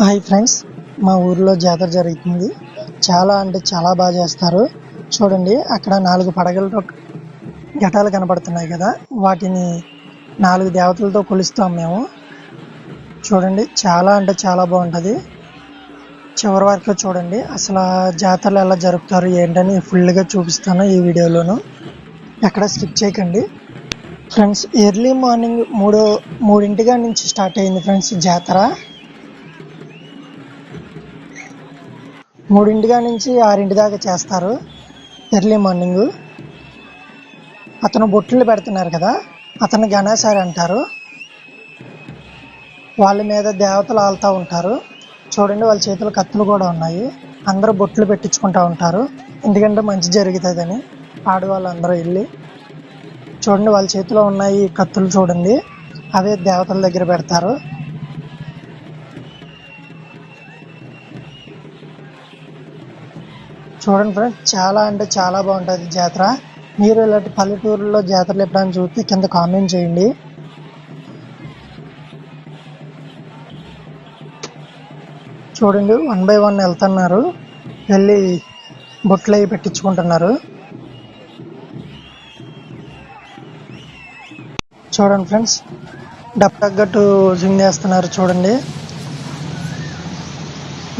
Hi friends మా ఊర్లో జాతర జరుగుతుంది. చాలా అంటే చాలా బాగా చేస్తారు. చూడండి అక్కడ నాలుగు పడగలతో ఘటాలు కనపడుతున్నాయి కదా. వాటిని నాలుగు దేవతలతో కొలుస్తాం మేము. చూడండి చాలా అంటే చాలా బాగుంటుంది. చివరి వరకు చూడండి అసలు జాతరలు ఎలా జరుపుతారు ఏంటని ఫుల్గా చూపిస్తాను ఈ వీడియోలోను. ఎక్కడ స్కిప్ చేయకండి. ఫ్రెండ్స్ ఎర్లీ మార్నింగ్ మూడో మూడింటిగా నుంచి స్టార్ట్ అయింది ఫ్రెండ్స్ జాతర. మూడింటిగా నుంచి ఆరింటి దాకా చేస్తారు. Early morning. అతను బొట్లు పెడుతున్నారు కదా అతను గణేశారి అంటారు. వాళ్ళ మీద దేవతలు ఆలుతూ ఉంటారు. చూడండి వాళ్ళ చేతులు కత్తులు కూడా ఉన్నాయి. అందరూ బొట్లు పెట్టించుకుంటా ఉంటారు. ఎందుకంటే మంచి జరుగుతుందని ఆడవాళ్ళు అందరూ వెళ్ళి. చూడండి వాళ్ళ చేతిలో ఉన్నాయి కత్తులు చూడండి. అవే దేవతల దగ్గర పెడతారు. చూడండి ఫ్రెండ్స్ చాలా అంటే చాలా బాగుంటుంది జాతర. మీరు ఇలాంటి పల్లెటూరులో జాతరలు ఎప్పుడైనా చూస్తే కింద కామెంట్ చేయండి. చూడండి వన్ బై వన్ వెళ్తున్నారు. వెళ్ళి బొట్లు అవి పెట్టించుకుంటున్నారు. చూడండి ఫ్రెండ్స్ డబ్బు తగ్గట్టు జిమ్ చేస్తున్నారు చూడండి.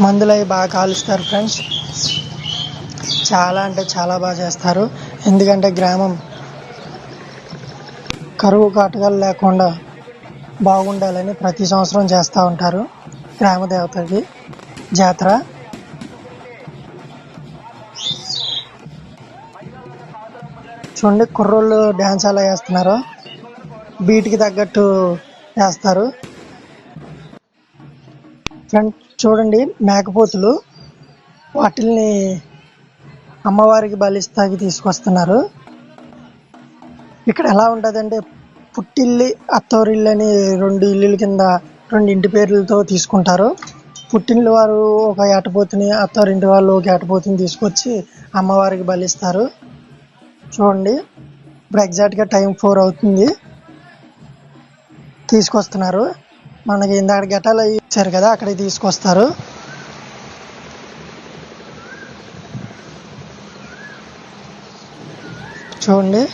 మందులు అవి బాగా కాలుస్తారు ఫ్రెండ్స్ చాలా అంటే చాలా బాగా చేస్తారు. ఎందుకంటే గ్రామం కరువు కాటకాలు లేకుండా బాగుండాలని ప్రతి సంవత్సరం చేస్తూ ఉంటారు గ్రామ దేవతకి జాతర. చూడండి కుర్రోళ్ళు డ్యాన్స్ ఎలా వేస్తున్నారు. బీట్కి తగ్గట్టు వేస్తారు. ఫ్రెండ్ చూడండి మేకపోతులు వాటిల్ని అమ్మవారికి బలిస్తాకి తీసుకొస్తున్నారు. ఇక్కడ ఎలా ఉంటుందంటే పుట్టిల్లి అత్తోరిల్లు అని రెండు ఇల్లుల కింద రెండు ఇంటి పేర్లతో తీసుకుంటారు. పుట్టిల్లు వారు ఒక ఏటపోతుని అత్తోరింటి వాళ్ళు ఒక ఏటపోతుని తీసుకొచ్చి అమ్మవారికి బలిస్తారు. చూడండి ఇప్పుడు ఎగ్జాక్ట్గా టైం ఫోర్ అవుతుంది. తీసుకొస్తున్నారు. మనకి ఇందాక గెటాలు ఇచ్చారు కదా అక్కడికి తీసుకొస్తారు. చూడండి.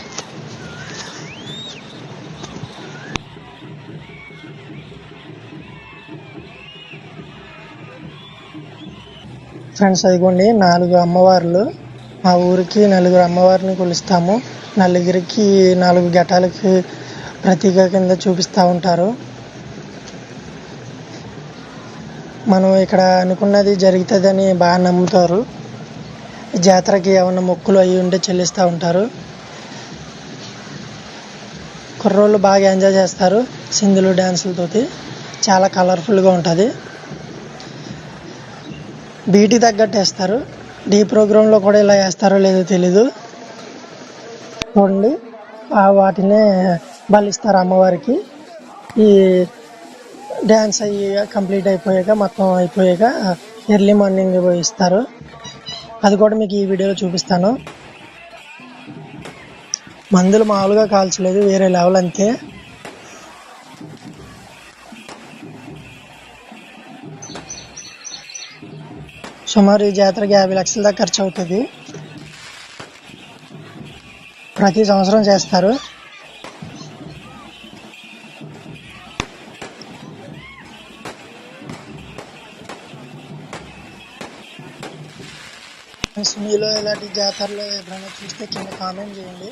ఫ్రెండ్స్ అదిగోండి నాలుగు అమ్మవార్లు. మా ఊరికి నలుగురు అమ్మవారిని కొలుస్తాము. నలుగురికి నాలుగు ఘటాలకి ప్రతీక కింద చూపిస్తూ ఉంటారు. మనం ఇక్కడ అనుకున్నది జరుగుతుందని బాగా నమ్ముతారు. జాతరకి ఏమైనా మొక్కులు అవి ఉంటే చెల్లిస్తూ ఉంటారు. కుర్రోళ్ళు బాగా ఎంజాయ్ చేస్తారు సింధులు డ్యాన్సులతోటి చాలా కలర్ఫుల్గా ఉంటుంది. బీటీ తగ్గట్టు వేస్తారు. డీ ప్రోగ్రాంలో కూడా ఇలా వేస్తారో లేదో తెలీదు. చూడండి. ఆ వాటినే బలిస్తారు అమ్మవారికి. ఈ డ్యాన్స్ అయ్యి కంప్లీట్ అయిపోయాక మొత్తం అయిపోయాక ఎర్లీ మార్నింగ్ ఇస్తారు. అది కూడా మీకు ఈ వీడియోలో చూపిస్తాను. మందులు మామూలుగా కాల్చలేదు వేరే లెవెల్ అంతే. సుమారు ఈ జాతరకి యాభై లక్షల దాకా ఖర్చు అవుతుంది ప్రతి సంవత్సరం చేస్తారు. మీలో ఇలాంటి జాతరలో ఎప్పుడైనా చూస్తే కింద కామెంట్ చేయండి.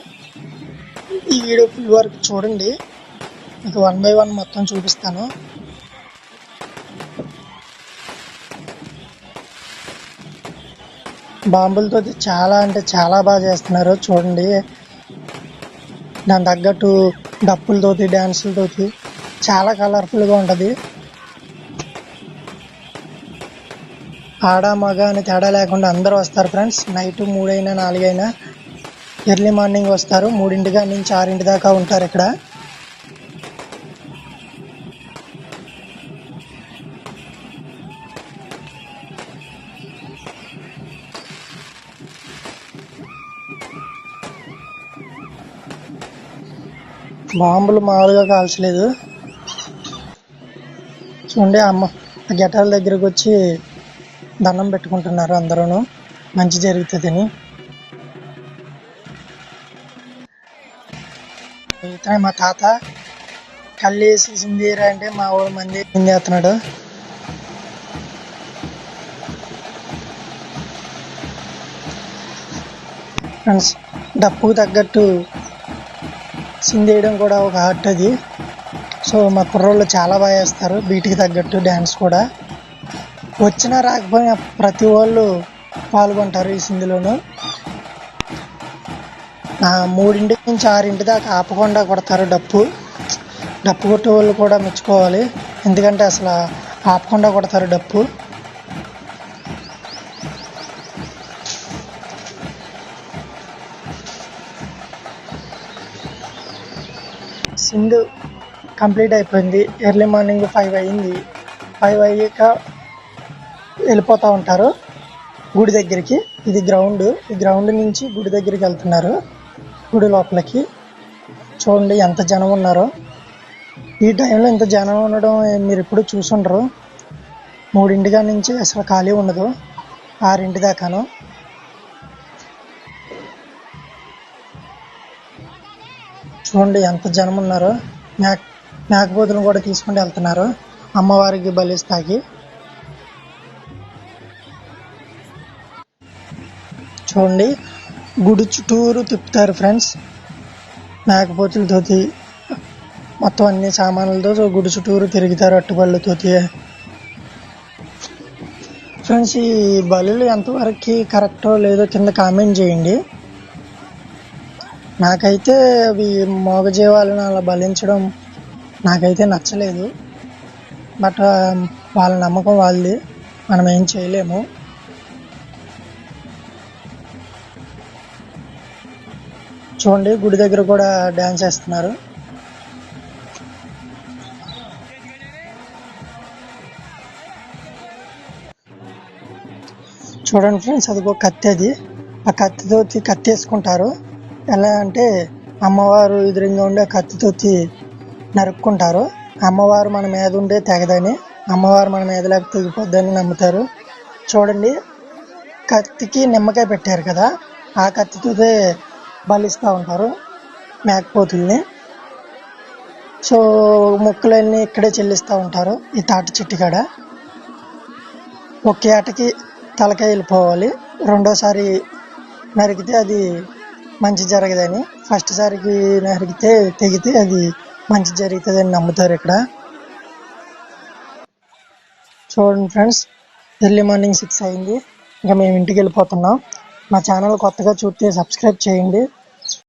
ఈ వీడియో ఫుల్ వరకు చూడండి. మీకు వన్ బై వన్ మొత్తం చూపిస్తాను. బాంబులతో చాలా అంటే చాలా బాగా చేస్తున్నారు. చూడండి. దాని తగ్గట్టు డప్పులతోటి డ్యాన్సులతోటి చాలా కలర్ఫుల్గా ఉంటుంది. ఆడ మగ అని తేడా లేకుండా అందరూ వస్తారు ఫ్రెండ్స్. నైట్ మూడైనా నాలుగైనా ఎర్లీ మార్నింగ్ వస్తారు. మూడింటిగా నుంచి ఆరింటి దాకా ఉంటారు ఇక్కడ. బాంబులు మామూలుగా కాల్చలేదు. చూడండి అమ్మ గెటాల దగ్గరకు వచ్చి దండం పెట్టుకుంటున్నారు అందరూ మంచి జరుగుతుందని. ఇతనే మా తాత కళ్ళేసి సింధీరా అంటే మా ఊరు మంది సిందేస్తున్నాడు ఫ్రెండ్స్ డప్పుకు తగ్గట్టు సిందేయడం కూడా ఒక ఆర్ట్ అది. సో మా కుర్రోళ్ళు చాలా బాగా వేస్తారు బీట్కి తగ్గట్టు డ్యాన్స్ కూడా. వచ్చినా రాకపోయినా ప్రతి వాళ్ళు పాల్గొంటారు ఈ సింధులోను మూడింటి నుంచి ఆరింటి దాకా ఆపకుండా కొడతారు డప్పు. డప్పు కొట్టే వాళ్ళు కూడా మెచ్చుకోవాలి. ఎందుకంటే అసలు ఆపకుండా కొడతారు డప్పు. సింధు కంప్లీట్ అయిపోయింది. ఎర్లీ మార్నింగ్ ఫైవ్ అయ్యింది ఫైవ్ అయ్యాక వెళ్ళిపోతూ ఉంటారు గుడి దగ్గరికి. ఇది గ్రౌండ్. ఈ గ్రౌండ్ నుంచి గుడి దగ్గరికి వెళ్తున్నారు. గుడి లోపలికి. చూడండి ఎంత జనం ఉన్నారో. ఈ టైంలో ఇంత జనం ఉండడం మీరు ఎప్పుడు చూసుండరు. మూడింటిగా నుంచి అసలు ఖాళీ ఉండదు. ఆరింటి దాకాను. చూడండి ఎంత జనం ఉన్నారో. మేక మేకపోతులను కూడా తీసుకుని వెళ్తున్నారు. అమ్మవారికి బలిస్తాకి చూడండి. గుడి చుట్టూరు తిప్పుతారు ఫ్రెండ్స్. మేకపోతులతోటి మొత్తం అన్ని సామాన్లతో గుడి చుట్టూరు తిరుగుతారు అట్టుబళ్ళతోటి ఫ్రెండ్స్ ఈ బలులు ఎంతవరకు కరెక్టో లేదో కింద కామెంట్ చేయండి. నాకైతే అవి మోగజీవాలను అలా బలించడం నాకైతే నచ్చలేదు. బట్ వాళ్ళ నమ్మకం వాళ్ళది. మనం ఏం చేయలేము. చూడండి గుడి దగ్గర కూడా డ్యాన్స్ వేస్తున్నారు చూడండి ఫ్రెండ్స్ అదిగో కత్తి అది. ఆ కత్తితో కత్తి వేసుకుంటారు. ఎలా అంటే అమ్మవారు ఎదురుగా ఉండే కత్తితో నరుక్కుంటారు. అమ్మవారు మన మీద ఉండే తెగదని అమ్మవారు మన మీద లేక తెగిపోద్దని నమ్ముతారు. చూడండి కత్తికి నిమ్మకాయ పెట్టారు కదా ఆ కత్తితో బలిస్తూ ఉంటారు మేకపోతుల్ని. సో మొక్కులన్నీ ఇక్కడే చెల్లిస్తూ ఉంటారు ఈ తాటి చెట్టు కాడ. ఒకే ఆటకి తలకాయ వెళ్ళిపోవాలి. రెండోసారి నరికితే అది మంచి జరగదని. ఫస్ట్ సారికి నరికితే తెగితే అది మంచి జరుగుతుందని నమ్ముతారు ఇక్కడ. చూడండి ఫ్రెండ్స్ ఎర్లీ మార్నింగ్ సిక్స్ అయింది. ఇంకా మేము ఇంటికి వెళ్ళిపోతున్నాం. మా ఛానల్ కొత్తగా చూస్తే సబ్స్క్రైబ్ చేయండి.